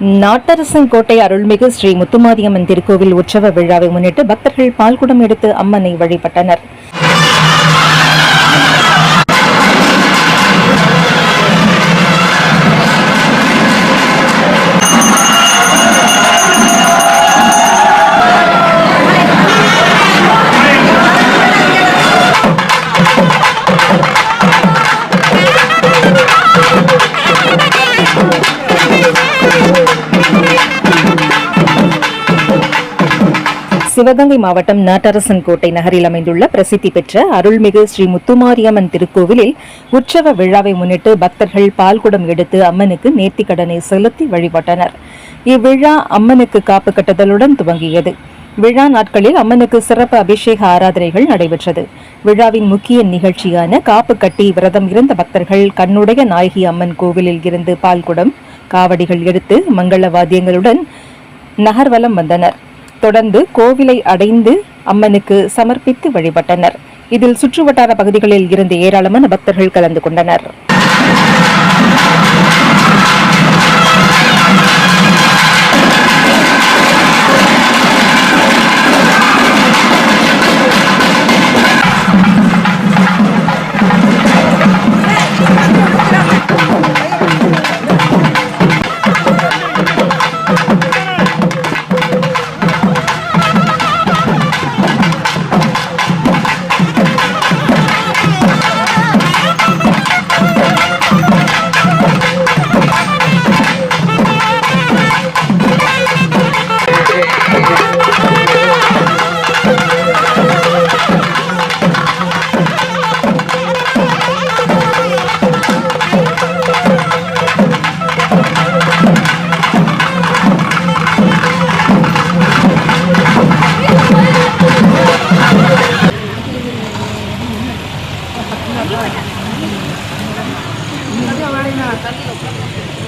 நாட்டரசன்கோட்டை அருள்மிகு ஸ்ரீ முத்துமாரியம்மன் திருக்கோவில் உற்சவ விழாவை முன்னிட்டு பக்தர்கள் பால்குடம் எடுத்து அம்மனை வழிபட்டனர். சிவகங்கை மாவட்டம் நாட்டரசன் கோட்டை நகரில் அமைந்துள்ள பிரசித்தி பெற்ற அருள்மிகு ஸ்ரீ முத்துமாரியம்மன் திருக்கோவிலில் உற்சவ விழாவை முன்னிட்டு பக்தர்கள் பால்குடம் எடுத்து அம்மனுக்கு நேர்த்திக்கடனை செலுத்தி வழிபட்டனர். இவ்விழா அம்மனுக்கு காப்பு கட்டுதலுடன் துவங்கியது. விழா நாட்களில் அம்மனுக்கு சிறப்பு அபிஷேக ஆராதனைகள் நடைபெற்றது. விழாவின் முக்கிய நிகழ்ச்சியான காப்பு கட்டி விரதம் இருந்த பக்தர்கள் கண்ணுடைய நாயகி அம்மன் கோவிலில் இருந்து பால்குடம் காவடிகள் எடுத்து மங்கள வாத்தியங்களுடன் நகர்வலம் வந்தனர். தொடர்ந்து கோவிலை அடைந்து அம்மனுக்கு சமர்ப்பித்து வழிபட்டனர். இதில் சுற்றுவட்டார பகுதிகளில் இருந்து ஏராளமான பக்தர்கள் கலந்து கொண்டனர். Tadi 六